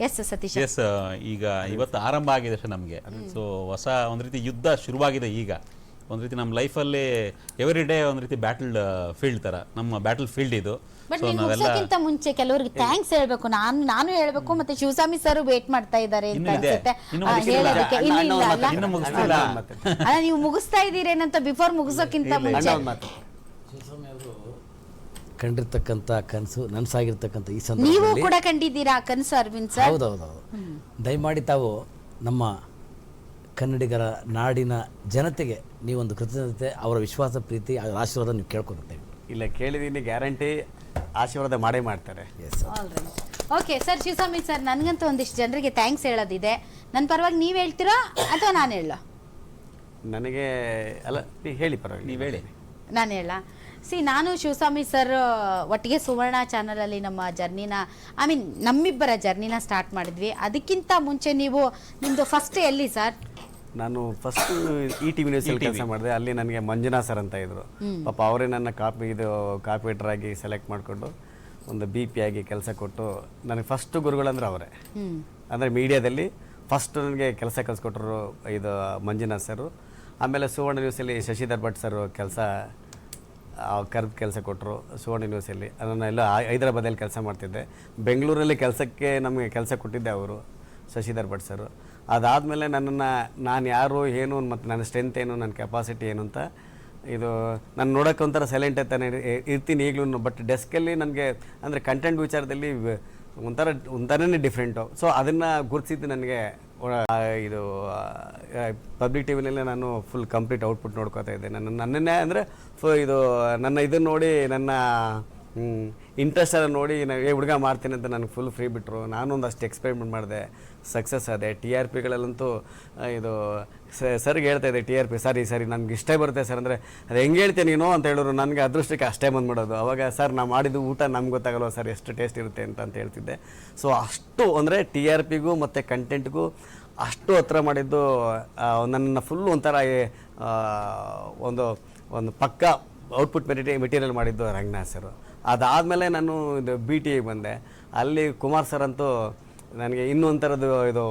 S Satish S ಈಗ ಇವತ್ತು ಆರಂಭ ಆಗಿದೆ ಸರ್ ನಮಗೆ. ಸೊ ಹೊಸ ಒಂದು ರೀತಿ ಯುದ್ಧ ಶುರುವಾಗಿದೆ ಈಗ. ಒಂದು ರೀತಿ ನಮ್ಮ ಲೈಫಲ್ಲಿ ಎವ್ರಿ ಡೇ ಒಂದು ರೀತಿ ಬ್ಯಾಟಲ್ ಫೀಲ್ಡ್ ಥರ ನಮ್ಮ ಬ್ಯಾಟಲ್ ಫೀಲ್ಡ್ ಇದು. ಬಟ್ ನಾವೆಲ್ಲ ಮುಂಚೆ ಕೆಲವರಿಗೆ ಥ್ಯಾಂಕ್ಸ್ ಹೇಳ್ಬೇಕು. ನಾನು ನಾನು ಹೇಳ್ಬೇಕು ಮತ್ತೆ ಶಿವಸ್ವಾಮಿ ಸರ್ ವೇಟ್ ಮಾಡ್ತಾ ಇದ್ದಾರೆ ಅಂತ ಇನ್ನೂ ಇದೆ. ಅನ್ಸುತ್ತೆ. ಇನ್ನೂ ಆ, ಮುಗಿಸಿಲ್ಲ. ಹೇಳೋದಕ್ಕೆ ಅಣ್ಣ, ಇಲ್ಲ ಅಲ್ಲ? ಮಾತು, ಮುಗಿಸ್ತಿಲ್ಲ. ಅಣ್ಣ ಒಂದು ಮಾತು. ಅಲ್ಲ ನೀವು ಮುಗಿಸ್ತಾ ಇದ್ದೀರೇನಂತ ಬಿಫೋರ್ ಮುಗಿಸೋಕ್ಕಿಂತ ಅಣ್ಣ ಮುಂಚೆ. ಒಂದು ಮಾತು. ಕಂಡಿರ್ತಕ್ಕಂಥ ಕನಸು ನನಸಾಗಿರ್ತಕ್ಕಂಥ ಈ ನೀವು ಸಂದರ್ಭದಲ್ಲಿ ಕೂಡ ಕಂಡಿದ್ದೀರಾ ಆ ಕನಸು ಅರವಿಂದ್ ಸರ್? ಹೌದೌದೌದು. ದಯಮಾಡಿ ತಾವು ನಮ್ಮ ಕನ್ನಡಿಗರ ನಾಡಿನ ಜನತೆಗೆ ನೀವೊಂದು ಕೃತಜ್ಞತೆ ಅವರ ವಿಶ್ವಾಸ ಪ್ರೀತಿ ಅವರ ಆಶೀರ್ವಾದ ನೀವು ಕೇಳ್ಕೊಳ್ತೇವೆ. ಇಲ್ಲ ಕೇಳಿದೀನಿ ಗ್ಯಾರಂಟಿ ಆಶೀರ್ವಾದ ಮಾಡೇ ಮಾಡ್ತಾರೆ. Yes okay sir Shivaswami sir ನನಗಂತೂ ಒಂದಿಷ್ಟು ಜನರಿಗೆ ಥ್ಯಾಂಕ್ಸ್ ಹೇಳೋದಿದೆ. ನನ್ನ ಪರವಾಗಿ ನೀವು ಹೇಳ್ತೀರಾ ಅಥವಾ ನಾನು ಹೇಳ ನನಗೆ ಅಲ್ಲ ನೀ ಹೇಳಿ ಪರವಾಗಿಲ್ಲ. ನೀವು ಹೇಳಿ. ನಾನು ಹೇಳ ಸಿ ನಾನು ಶಿವಸ್ವಾಮಿ ಸರ್ ಒಟ್ಟಿಗೆ ಸುವರ್ಣ ಚಾನಲಲ್ಲಿ ನಮ್ಮ ಜರ್ನಿನ ಐ ಮೀನ್ ನಮ್ಮಿಬ್ಬರ ಜರ್ನಿನ ಸ್ಟಾರ್ಟ್ ಮಾಡಿದ್ವಿ. ಅದಕ್ಕಿಂತ ಮುಂಚೆ ನೀವು ನಿಮ್ಮದು ಫಸ್ಟ್ ಎಲ್ಲಿ ಸರ್ ನಾನು ಫಸ್ಟ್ ಇ ಟಿ ವಿ ನ್ಯೂಸಲ್ಲಿ ಕೆಲಸ ಮಾಡಿದೆ. ಅಲ್ಲಿ ನನಗೆ ಮಂಜುನಾ ಸರ್ ಅಂತ ಇದ್ರು. ಪಾಪ ಅವರೇ ನನ್ನ ಕಾಪಿ ಇದು ಕಾಪಿಟರ್ ಆಗಿ ಸೆಲೆಕ್ಟ್ ಮಾಡಿಕೊಂಡು ಒಂದು ಬಿ ಪಿ ಆಗಿ ಕೆಲಸ ಕೊಟ್ಟು ನನಗೆ ಫಸ್ಟ್ ಗುರುಗಳಂದ್ರೆ ಅವರೇ. ಅಂದರೆ ಮೀಡಿಯಾದಲ್ಲಿ ಫಸ್ಟ್ ನನಗೆ ಕೆಲಸ ಕಲಿಸ್ಕೊಟ್ರು ಇದು ಮಂಜುನಾಥ್ ಸರು ಆಮೇಲೆ ಸುವರ್ಣ ನ್ಯೂಸಲ್ಲಿ ಶಶಿಧರ್ ಭಟ್ ಸರ್ ಕೆಲಸ ಕರೆದು ಕೆಲಸ ಕೊಟ್ಟರು ಸುವರ್ಣ ನ್ಯೂಸಲ್ಲಿ ಅದನ್ನು ಎಲ್ಲ ಹೈದರಾಬಾದಲ್ಲಿ ಕೆಲಸ ಮಾಡ್ತಿದ್ದೆ. ಬೆಂಗಳೂರಲ್ಲಿ ಕೆಲಸಕ್ಕೆ ನಮಗೆ ಕೆಲಸ ಕೊಟ್ಟಿದ್ದೆ ಅವರು, ಶಶಿಧರ್ ಭಟ್ ಸರು. ಅದಾದಮೇಲೆ ನನ್ನನ್ನು, ನಾನು ಯಾರು, ಏನು ಮತ್ತು ನನ್ನ ಸ್ಟ್ರೆಂತ್ ಏನು, ನನ್ನ ಕೆಪಾಸಿಟಿ ಏನು ಅಂತ ಇದು ನಾನು ನೋಡೋಕೆ ಒಂಥರ ಸೈಲೆಂಟ್ ಅಂತ ಇರ್ತೀನಿ ಈಗಲೂ. ಬಟ್ ಡೆಸ್ಕಲ್ಲಿ ನನಗೆ ಅಂದರೆ ಕಂಟೆಂಟ್ ವಿಚಾರದಲ್ಲಿ ಒಂಥರ, ಒಂಥರನೇ ಡಿಫ್ರೆಂಟು ಸೊ ಅದನ್ನು ಗುರುತಿಸಿದ್ದು ನನಗೆ ಇದು ಪಬ್ಲಿಕ್ ಟಿ ವಿನಲ್ಲೇ ನಾನು ಫುಲ್ ಕಂಪ್ಲೀಟ್ ಔಟ್ಪುಟ್ ನೋಡ್ಕೋತಾ ಇದ್ದೆ ನನ್ನ ನನ್ನನ್ನೇ ಅಂದರೆ ಫು ಇದು, ನನ್ನ ಇದನ್ನು ನೋಡಿ ನನ್ನ ಇಂಟ್ರೆಸ್ಟ್ ಎಲ್ಲ ನೋಡಿ ನಾವು, ಏ, ಹುಡುಗ ಮಾಡ್ತೀನಿ ಅಂತ ನನಗೆ ಫುಲ್ ಫ್ರೀ ಬಿಟ್ಟರು ನಾನು ಅಷ್ಟು ಎಕ್ಸ್ಪೆರಿಮೆಂಟ್ ಮಾಡಿದೆ. ಸಕ್ಸಸ್ ಆದೆ. ಟಿ ಆರ್ ಪಿಗಳಲ್ಲಂತೂ ಇದು ಸರ್ಗೆ ಹೇಳ್ತಾ ಇದೆ ಟಿ ಆರ್ ಪಿ ಸರಿ ಸರಿ ನನಗೆ ಇಷ್ಟೇ ಬರುತ್ತೆ ಸರ್ ಅಂದರೆ, ಅದು ಹೆಂಗೆ ಹೇಳ್ತೀನಿ ನೀನು? ಅಂತ ಹೇಳಿದ್ರು. ನನಗೆ ಅದೃಷ್ಟಕ್ಕೆ ಅಷ್ಟೇ ಬಂದ್ಬಿಡೋದು ಅವಾಗ ಸರ್ ನಾವು ಮಾಡಿದ್ದು ಊಟ ನಮ್ಗೆ ಗೊತ್ತಾಗಲ್ವ ಸರ್ ಎಷ್ಟು ಟೇಸ್ಟ್ ಇರುತ್ತೆ? ಅಂತ ಅಂತ ಹೇಳ್ತಿದ್ದೆ. ಸೊ ಅಷ್ಟು ಅಂದರೆ ಟಿ ಆರ್ ಪಿಗೂ ಮತ್ತು ಕಂಟೆಂಟ್ಗೂ ಅಷ್ಟು ಹತ್ರ ಮಾಡಿದ್ದು ನನ್ನ ಫುಲ್ ಒಂಥರ ಒಂದು ಒಂದು ಪಕ್ಕ ಔಟ್ಪುಟ್ ಮೆಟೀರಿಯಲ್ ಮೆಟೀರಿಯಲ್ ಮಾಡಿದ್ದು ರಂಗನಾಥ್ ಸರ್ ಅದಾದಮೇಲೆ ನಾನು ಇದು ಬಿ ಟಿ ಬಂದೆ. ಅಲ್ಲಿ ಕುಮಾರ್ ಸರ್ ಅಂತೂ ನನಗೆ ಇನ್ನೊಂಥರದ್ದು ಇದು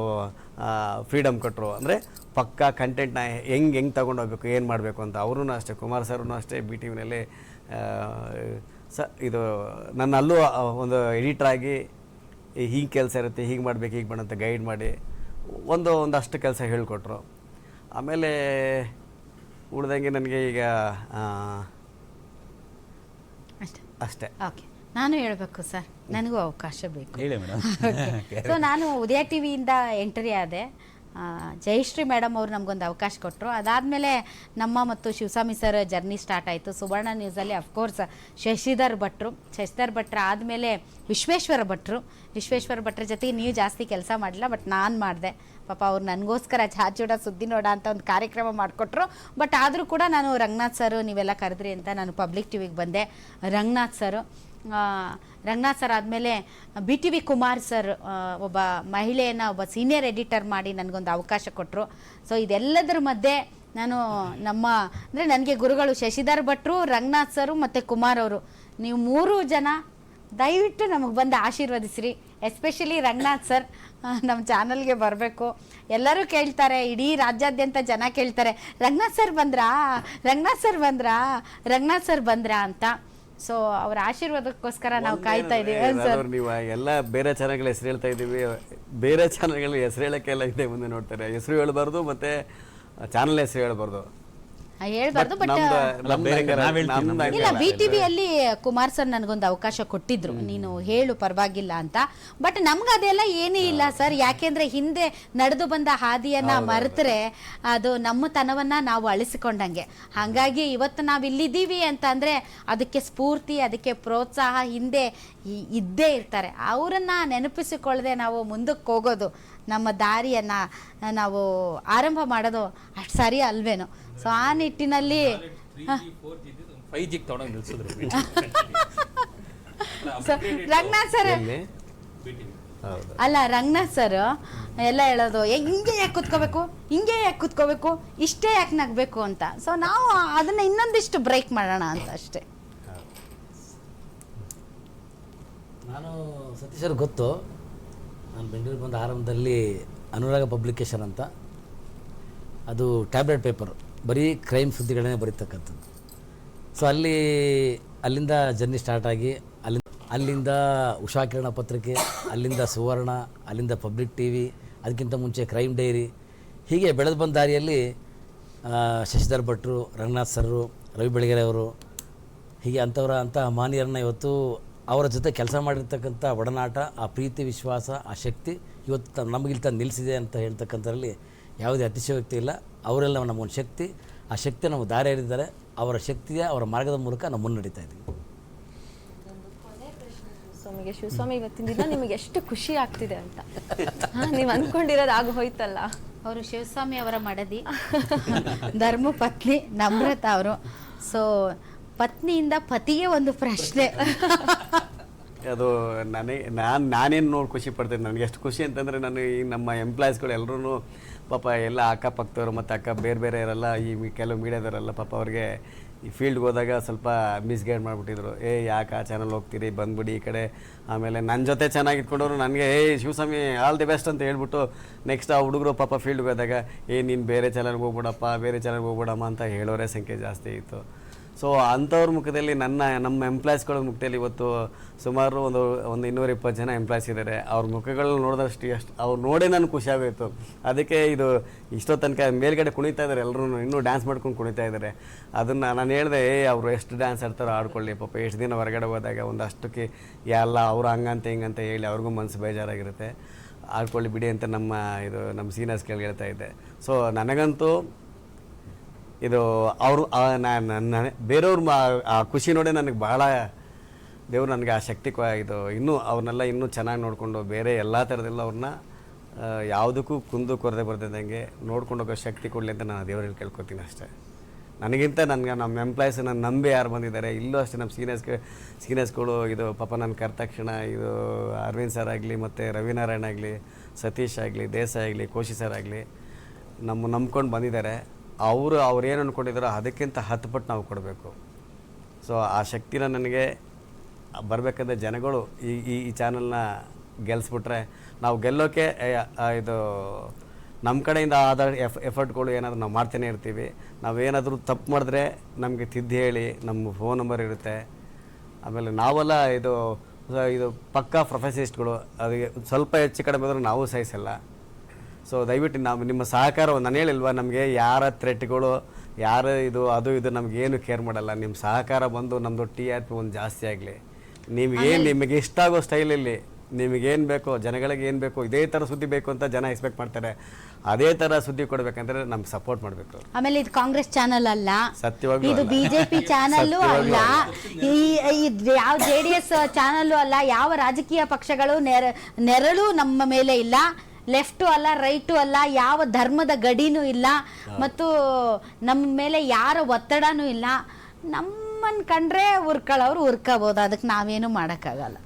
ಫ್ರೀಡಮ್ ಕೊಟ್ಟರು ಅಂದರೆ ಪಕ್ಕ ಕಂಟೆಂಟ್ನ ಹೆಂಗೆ ಹೆಂಗೆ ತೊಗೊಂಡೋಗ್ಬೇಕು ಏನು ಮಾಡಬೇಕು ಅಂತ ಅವ್ರೂ ಅಷ್ಟೇ, ಕುಮಾರ್ ಸರ್ನೂ ಅಷ್ಟೇ ಬಿ ಟಿ ವಿನಲ್ಲಿ ಸ, ಇದು, ನನ್ನ ಅಲ್ಲೂ ಒಂದು ಎಡಿಟ್ರಾಗಿ ಹೀಗೆ ಕೆಲಸ ಇರುತ್ತೆ, ಹೀಗೆ ಮಾಡಬೇಕು, ಹೀಗೆ ಮಾಡಂತ ಗೈಡ್ ಮಾಡಿ ಒಂದು, ಒಂದಷ್ಟು ಕೆಲಸ ಹೇಳಿಕೊಟ್ರು. ಆಮೇಲೆ ಉಳ್ದಂಗೆ ನನಗೆ ಈಗ ಅಷ್ಟೇ. ಅಷ್ಟೇ. ಓಕೆ. ನಾನು ಹೇಳಬೇಕು ಸರ್. ನನಗೂ ಅವಕಾಶ ಬೇಕು. ಹೇಳಿ ಮೇಡಮ್. ಸೊ ನಾನು ಉದಯ ಟಿ ವಿಯಿಂದ ಎಂಟ್ರಿ ಆದೆ. ಜಯಶ್ರೀ ಮೇಡಮ್ ಅವರು ನಮಗೊಂದು ಅವಕಾಶ ಕೊಟ್ಟರು ಅದಾದಮೇಲೆ ನಮ್ಮ ಮತ್ತು ಶಿವಸ್ವಾಮಿ ಸರ್ ಜರ್ನಿ ಸ್ಟಾರ್ಟ್ ಆಯಿತು. ಸುವರ್ಣ ನ್ಯೂಸಲ್ಲಿ ಅಫ್ಕೋರ್ಸ್ ಶಶಿಧರ್ ಭಟ್ರು, ಶಶಿಧರ್ ಭಟ್ರ ಆದಮೇಲೆ ವಿಶ್ವೇಶ್ವರ ಭಟ್ರು. ವಿಶ್ವೇಶ್ವರ ಭಟ್ರ ಜೊತೆಗೆ ನೀವು ಜಾಸ್ತಿ ಕೆಲಸ ಮಾಡಲಿಲ್ಲ ಬಟ್ ನಾನು ಮಾಡಿದೆ. ಪಾಪ ಅವ್ರು ನನಗೋಸ್ಕರ ಚಾಚೂಡ ಸುದ್ದಿ ನೋಡ ಅಂತ ಒಂದು ಕಾರ್ಯಕ್ರಮ ಮಾಡಿಕೊಟ್ರು. ಬಟ್ ಆದರೂ ಕೂಡ ನಾನು ರಂಗನಾಥ್ ಸರ್ ನೀವೆಲ್ಲ ಕರೆದ್ರಿ ಅಂತ ನಾನು ಪಬ್ಲಿಕ್ ಟಿವಿಗೆ ಬಂದೆ. ರಂಗನಾಥ್ ಸರ್ ರಂಗನಾಥ್ ಸರ್ ಆದಮೇಲೆ B T V Kumar sir ಒಬ್ಬ ಮಹಿಳೆಯನ್ನು ಒಬ್ಬ ಸೀನಿಯರ್ ಎಡಿಟರ್ ಮಾಡಿ ನನಗೊಂದು ಅವಕಾಶ ಕೊಟ್ಟರು ಸೊ ಇದೆಲ್ಲದರ ಮಧ್ಯೆ ನಾನು ನಮ್ಮ, ಅಂದರೆ ನನಗೆ ಗುರುಗಳು ಶಶಿಧರ್ ಭಟ್ರು, ರಂಗನಾಥ್ ಸರು ಮತ್ತು ಕುಮಾರ್ ಅವರು, ನೀವು ಮೂರು ಜನ ದಯವಿಟ್ಟು ನಮಗೆ ಬಂದು ಆಶೀರ್ವದಿಸ್ರಿ. ಎಸ್ಪೆಷಲಿ ರಂಗನಾಥ್ ಸರ್ ನಮ್ಮ ಚಾನಲ್ಗೆ ಬರಬೇಕು. ಎಲ್ಲರೂ ಕೇಳ್ತಾರೆ, ಇಡೀ ರಾಜ್ಯಾದ್ಯಂತ ಜನ ಕೇಳ್ತಾರೆ, ರಂಗನಾಥ್ ಸರ್ ಬಂದ್ರಾ? ರಂಗನಾಥ್ ಸರ್ ಬಂದ್ರಾ? ರಂಗನಾಥ್ ಸರ್ ಬಂದ್ರಾ? ಅಂತ. ಸೊ ಅವರ ಆಶೀರ್ವಾದಕ್ಕೋಸ್ಕರ ನಾವು ಕಾಯ್ತಾ ಏನಾದ್ರು ನೀವು ಎಲ್ಲ ಬೇರೆ ಚಾನಲ್ಗಳ ಹೆಸರು ಹೇಳ್ತಾ ಇದ್ದೀವಿ ಬೇರೆ ಚಾನಲ್ಗಳ ಹೆಸರು ಹೇಳೋಕ್ಕೆಲ್ಲ ಇದೆ ಮುಂದೆ ನೋಡ್ತಾರೆ. ಹೆಸರು ಹೇಳಬಾರ್ದು ಮತ್ತೆ ಚಾನಲ್ ಹೆಸರು ಹೇಳ್ಬಾರ್ದು. ಹೇಳ್ಬಾರ್ದು ಬಟ್ ಅಲ್ಲ, ಇಲ್ಲ ಬಿ ಟಿ ವಿಯಲ್ಲಿ ಕುಮಾರ್ ಸರ್ ನನಗೊಂದು ಅವಕಾಶ ಕೊಟ್ಟಿದ್ರು. ನೀನು ಹೇಳು ಪರವಾಗಿಲ್ಲ ಅಂತ. ಬಟ್ ನಮ್ಗೆ ಅದೆಲ್ಲ ಏನೇ ಇಲ್ಲ ಸರ್. ಯಾಕೆಂದ್ರೆ ಹಿಂದೆ ನಡೆದು ಬಂದ ಹಾದಿಯನ್ನ ಮರೆತರೆ ಅದು ನಮ್ಮ ತನವನ್ನ ನಾವು ಅಳಿಸಿಕೊಂಡಂಗೆ. ಹಾಗಾಗಿ ಇವತ್ತು ನಾವು ಇಲ್ಲಿದ್ದೀವಿ ಅಂತ ಅಂದ್ರೆ ಅದಕ್ಕೆ ಸ್ಫೂರ್ತಿ ಅದಕ್ಕೆ ಪ್ರೋತ್ಸಾಹ ಹಿಂದೆ ಇದ್ದೇ ಇರ್ತಾರೆ. ಅವರನ್ನು ನೆನಪಿಸಿಕೊಳ್ಳದೆ ನಾವು ಮುಂದಕ್ಕೆ ಹೋಗೋದು ನಮ್ಮ ದಾರಿಯನ್ನು ನಾವು ಆರಂಭ ಮಾಡೋದು ಅಷ್ಟು ಸರಿ ಅಲ್ವೇನೋ. ಸೊ ಆ ನಿಟ್ಟಿನಲ್ಲಿ ರಂಗನಾಥ್ ಸರ್ ಅಲ್ಲ ರಂಗನಾಥ್ ಸರ್ ಎಲ್ಲ ಹೇಳೋದು "ಏ, ಹಿಂಗೆ ಯಾಕೆ ಕುತ್ಕೋಬೇಕು? ಹಿಂಗೆ ಯಾಕೆ ಕುತ್ಕೋಬೇಕು? ಇಷ್ಟೇ ಯಾಕೆ ನಗಬೇಕು? ಅಂತ. ಸೊ ನಾವು ಅದನ್ನ ಇನ್ನೊಂದಿಷ್ಟು ಬ್ರೇಕ್ ಮಾಡೋಣ ಅಂತ ಅಷ್ಟೇ. ನಾನು ಸತೀಶ್ ಅವ್ರಿಗೆ ಗೊತ್ತು. ನಾನು ಬೆಂಗಳೂರಿಗೆ ಬಂದ ಆರಂಭದಲ್ಲಿ ಅನುರಾಗ ಪಬ್ಲಿಕೇಶನ್ ಅಂತ. ಅದು ಟ್ಯಾಬ್ಲೆಟ್ ಪೇಪರ್ ಬರೀ ಕ್ರೈಮ್ ಸುದ್ದಿಗಳನ್ನೇ ಬರೀತಕ್ಕಂಥದ್ದು. ಸೊ ಅಲ್ಲಿ, ಅಲ್ಲಿಂದ ಜರ್ನಿ ಸ್ಟಾರ್ಟ್ ಆಗಿ ಅಲ್ಲಿ ಅಲ್ಲಿಂದ ಉಷಾ ಕಿರಣ ಪತ್ರಿಕೆ, ಅಲ್ಲಿಂದ ಸುವರ್ಣ, ಅಲ್ಲಿಂದ ಪಬ್ಲಿಕ್ ಟಿ ವಿ ಅದಕ್ಕಿಂತ ಮುಂಚೆ ಕ್ರೈಮ್ ಡೈರಿ ಹೀಗೆ ಬೆಳೆದು ಬಂದ ದಾರಿಯಲ್ಲಿ ಶಶಿಧರ್ ಭಟ್ರು, ರಂಗನಾಥ್ ಸರ್ರು, ರವಿ ಬೆಳಗೆರೆ ಅವರು, ಹೀಗೆ ಅಂಥವರ, ಅಂತಹ ಮಾನ್ಯರನ್ನ ಇವತ್ತು ಅವರ ಜೊತೆ ಕೆಲಸ ಮಾಡಿರ್ತಕ್ಕಂಥ ಒಡನಾಟ ಆ ಪ್ರೀತಿ ವಿಶ್ವಾಸ ಆ ಶಕ್ತಿ ಇವತ್ತು ನಮಗಿಲ್ಲಿ ನಮಗಿಲ್ತ ನಿಲ್ಲಿಸಿದೆ ಅಂತ ಹೇಳ್ತಕ್ಕಂಥದ್ರಲ್ಲಿ ಯಾವುದೇ ಅತಿಶಯೋಕ್ತಿ ಇಲ್ಲ. ಅವರೆಲ್ಲ ನಮಗೊಂದು ಶಕ್ತಿ. ಆ ಶಕ್ತಿ ನಮಗೆ ದಾರಿ ಹೇಳಿದ್ದಾರೆ ಅವರ ಶಕ್ತಿಯ ಅವರ ಮಾರ್ಗದ ಮೂಲಕ ನಾವು ಮುನ್ನಡೀತಾ ಇದ್ದೀವಿ. ಸ್ವಾಮಿಗೆ ಶಿವಸ್ವಾಮಿ ಇವತ್ತಿನ ದಿನ ನಿಮಗೆ ಎಷ್ಟು ಖುಷಿ ಆಗ್ತಿದೆ ಅಂತ. ನೀವು ನೀವ್ ಅನ್ಕೊಂಡಿರೋದು ಆಗ ಹೋಯ್ತಲ್ಲ. ಅವರು ಶಿವಸ್ವಾಮಿ ಅವರ ಮಡದಿ. ಧರ್ಮ ಪತ್ನಿ ನಮ್ರತ ಅವರು. ಸೊ ಪತ್ನಿಯಿಂದ ಪತಿಗೆ ಒಂದು ಪ್ರಶ್ನೆ. ಅದು ನನಗೆ ನಾನು, ನಾನೇನು ನೋಡಿ ಖುಷಿ ಪಡ್ತೇನೆ. ನನಗೆ ಎಷ್ಟು ಖುಷಿ ಅಂತಂದರೆ ನಾನು ಈ ನಮ್ಮ ಎಂಪ್ಲಾಯೀಸ್ಗಳು ಎಲ್ಲರೂ ಪಾಪ ಎಲ್ಲ ಅಕ್ಕಪಕ್ಕದವರು ಮತ್ತು ಅಕ್ಕ ಬೇರೆ ಬೇರೆ ಇರಲ್ಲ, ಈ ಕೆಲವು ಮೀಡಿಯಾದವರೆಲ್ಲ ಪಾಪ ಅವ್ರಿಗೆ ಈ ಫೀಲ್ಡ್ಗೆ ಹೋದಾಗ ಸ್ವಲ್ಪ ಮಿಸ್ಗೈಡ್ ಮಾಡಿಬಿಟ್ಟಿದ್ರು. ಏ, ಯಾಕೆ ಆ ಚಾನಲ್ ಹೋಗ್ತೀರಿ? ಬಂದ್ಬಿಡಿ ಈ ಕಡೆ. ಆಮೇಲೆ ನನ್ನ ಜೊತೆ ಚೆನ್ನಾಗಿ ಇಟ್ಕೊಂಡವ್ರು ನನಗೆ, ಏ, ಶಿವಸ್ವಾಮಿ ಆಲ್ ದಿ ಬೆಸ್ಟ್ ಅಂತ ಹೇಳ್ಬಿಟ್ಟು ನೆಕ್ಸ್ಟ್ ಆ ಹುಡುಗರು ಪಾಪ ಫೀಲ್ಡ್ಗೆ ಹೋದಾಗ, ಏ, ನೀನು ಬೇರೆ ಚಾನಲ್ಗೆ ಹೋಗ್ಬಿಡಪ್ಪ, ಬೇರೆ ಚಾನಲ್ಗೆ ಹೋಗ್ಬಿಡಮ್ಮ ಅಂತ ಹೇಳೋರೇ ಸಂಖ್ಯೆ ಜಾಸ್ತಿ ಇತ್ತು. ಸೊ ಅಂಥವ್ರ ಮುಖದಲ್ಲಿ ನನ್ನ, ನಮ್ಮ ಎಂಪ್ಲಾಯ್ಸ್ಗಳ ಮುಖದಲ್ಲಿ ಇವತ್ತು ಸುಮಾರು ಒಂದು ಒಂದು ಇನ್ನೂರ ಇಪ್ಪತ್ತು ಜನ ಎಂಪ್ಲಾಯ್ಸ್ ಇದ್ದಾರೆ ಅವ್ರ ಮುಖಗಳನ್ನ ನೋಡಿದಷ್ಟು ಎಷ್ಟು, ಅವ್ರು ನೋಡೇ ನನಗೆ ಖುಷಿಯಾಗೋಯ್ತು ಅದಕ್ಕೆ ಇದು ಇಷ್ಟೋ ತನಕ ಮೇಲ್ಗಡೆ ಕುಣಿತಾ ಇದ್ದಾರೆ ಎಲ್ಲರೂ ಇನ್ನೂ ಡ್ಯಾನ್ಸ್ ಮಾಡ್ಕೊಂಡು ಕುಣಿತಾ ಇದ್ದಾರೆ ಅದನ್ನು ನಾನು ಹೇಳಿದೆ, ಏ, ಅವರು ಎಷ್ಟು ಡ್ಯಾನ್ಸ್ ಆಡ್ತಾರೋ ಆಡ್ಕೊಳ್ಳಿ, ಪಾಪ ಎಷ್ಟು ದಿನ ಹೊರಗಡೆ ಹೋದಾಗ ಒಂದಷ್ಟಕ್ಕೆ ಎಲ್ಲ ಅವ್ರು ಹಂಗಂತ ಹಿಂಗಂತ ಹೇಳಿ ಅವ್ರಿಗೂ ಮನಸ್ಸು ಬೇಜಾರಾಗಿರುತ್ತೆ. ಆಡ್ಕೊಳ್ಳಿ ಬಿಡಿ ಅಂತ ನಮ್ಮ, ಇದು, ನಮ್ಮ ಸೀನಿಯರ್ಸ್ ಕೇಳಿ ಹೇಳ್ತಾ ಇದ್ದೆ. ಸೊ ನನಗಂತೂ ಇದು ಅವರು ನನ್ನ ಬೇರೆಯವ್ರ ಆ ಖುಷಿ ನೋಡೇ ನನಗೆ ಭಾಳ ದೇವ್ರು ನನಗೆ ಆ ಶಕ್ತಿ ಇದು, ಇನ್ನೂ ಅವ್ರನ್ನೆಲ್ಲ ಇನ್ನೂ ಚೆನ್ನಾಗಿ ನೋಡಿಕೊಂಡು ಬೇರೆ ಎಲ್ಲ ಥರದಲ್ಲೂ ಅವ್ರನ್ನ ಯಾವುದಕ್ಕೂ ಕುಂದು ಕೊರತೆ ಬರ್ತಿದ್ದಂಗೆ ನೋಡ್ಕೊಂಡು ಹೋಗೋ ಶಕ್ತಿ ಕೊಡಲಿ ಅಂತ ನಾನು ದೇವರಲ್ಲಿ ಕೇಳ್ಕೊತೀನಿ ಅಷ್ಟೇ. ನನಗಿಂತ ನನಗೆ ನಮ್ಮ ಎಂಪ್ಲಾಯ್ಸ್ ನನ್ನ ನಂಬಿ ಯಾರು ಬಂದಿದ್ದಾರೆ, ಇಲ್ಲೂ ಅಷ್ಟೇ ನಮ್ಮ ಸೀನಿಯರ್ಸ್ ಸೀನಿಯರ್ಸ್ಗಳು ಇದು ಪಾಪ ನನ್ನ ಕರೆದ ತಕ್ಷಣ ಇದು ಅರವಿಂದ್ ಸರ್ ಆಗಲಿ ಮತ್ತು ರವಿನಾರಾಯಣ ಆಗಲಿ, ಸತೀಶ್ ಆಗಲಿ, ದೇಸಾಯಿ ಆಗಲಿ, ಕೋಶಿ ಸರ್ ಆಗಲಿ, ನಮ್ಮ ನಂಬ್ಕೊಂಡು ಬಂದಿದ್ದಾರೆ. ಅವರು ಅವ್ರು ಏನು ಅಂದ್ಕೊಂಡಿದ್ದಾರೋ ಅದಕ್ಕಿಂತ ಹತ್ತು ಪಟ್ಟು ನಾವು ಕೊಡಬೇಕು. ಸೊ ಆ ಶಕ್ತಿನ ನನಗೆ ಬರಬೇಕಂದ್ರೆ ಜನಗಳು ಈ ಈ ಈ ಚಾನಲ್ನ ಗೆಲ್ಲಿಸ್ಬಿಟ್ರೆ ನಾವು ಗೆಲ್ಲೋಕೆ ಇದು ನಮ್ಮ ಕಡೆಯಿಂದ ಆದ ಎಫ್, ಎಫರ್ಟ್ಗಳು ಏನಾದರೂ ನಾವು ಮಾಡ್ತಾನೆ ಇರ್ತೀವಿ. ನಾವೇನಾದರೂ ತಪ್ಪು ಮಾಡಿದ್ರೆ ನಮಗೆ ತಿದ್ದು ಹೇಳಿ ನಮ್ಮ ಫೋನ್ ನಂಬರ್ ಇರುತ್ತೆ. ಆಮೇಲೆ ನಾವೆಲ್ಲ ಇದು ಇದು ಪಕ್ಕಾ ಪ್ರೊಫೆಸಿಸ್ಟ್ಗಳು ಅದಕ್ಕೆ ಸ್ವಲ್ಪ ಹೆಚ್ಚು ಕಡಿಮೆ ಆದರೂ ನಾವು ಸಹಿಸಲ್ಲ. ಸೊ ದಯವಿಟ್ಟು ನಾವು ನಿಮ್ಮ ಸಹಕಾರ ನಾನು ಹೇಳಿಲ್ವಾ? ನಮಗೆ ಯಾರ ಥ್ರೆಟ್ಗಳು ಯಾರ ಇದು ಅದು ಇದು ನಮಗೇನು ಕೇರ್ ಮಾಡಲ್ಲ. ನಿಮ್ಮ ಸಹಕಾರ ಬಂದು ನಮ್ಮದು ಟಿ ಆರ್ ಪಿ ಒಂದು ಜಾಸ್ತಿ ಆಗಲಿ. ನಿಮಗೇನು ನಿಮಗೆ ಇಷ್ಟ ಆಗೋ ಸ್ಟೈಲಲ್ಲಿ ನಿಮಗೇನು ಬೇಕೋ ಜನಗಳಿಗೆ ಏನು ಬೇಕೋ ಇದೇ ಥರ ಸುದ್ದಿ ಬೇಕು ಅಂತ ಜನ ಎಕ್ಸ್ಪೆಕ್ಟ್ ಮಾಡ್ತಾರೆ. ಅದೇ ಥರ ಸುದ್ದಿ ಕೊಡಬೇಕಂದ್ರೆ ನಮ್ಗೆ ಸಪೋರ್ಟ್ ಮಾಡಬೇಕು. ಆಮೇಲೆ ಇದು ಕಾಂಗ್ರೆಸ್ ಚಾನಲ್ ಅಲ್ಲ. ಸತ್ಯವಾಗಿ ಇದು. ಬಿಜೆಪಿ ಚಾನಲ್ಲು ಅಲ್ಲ. ಈ ಈ ಯಾವ ಜೆ ಡಿ ಎಸ್ ಚಾನಲ್ಲು ಅಲ್ಲ ಯಾವ ರಾಜಕೀಯ ಪಕ್ಷಗಳು ನೆರ ನೆರಳು ನಮ್ಮ ಮೇಲೆ ಇಲ್ಲ. ಲೆಫ್ಟು ಅಲ್ಲ ರೈಟು ಅಲ್ಲ ಯಾವ ಧರ್ಮದ ಗಡಿನೂ ಇಲ್ಲ ಮತ್ತು ನಮ್ಮ ಮೇಲೆ ಯಾರ ಒತ್ತಡನೂ ಇಲ್ಲ. ನಮ್ಮನ್ನು ಕಂಡ್ರೆ ಉರ್ಕೊಳ್ಳೋರು ಹುರ್ಕೋಬೋದು ಅದಕ್ಕೆ ನಾವೇನು ಮಾಡೋಕ್ಕಾಗಲ್ಲ.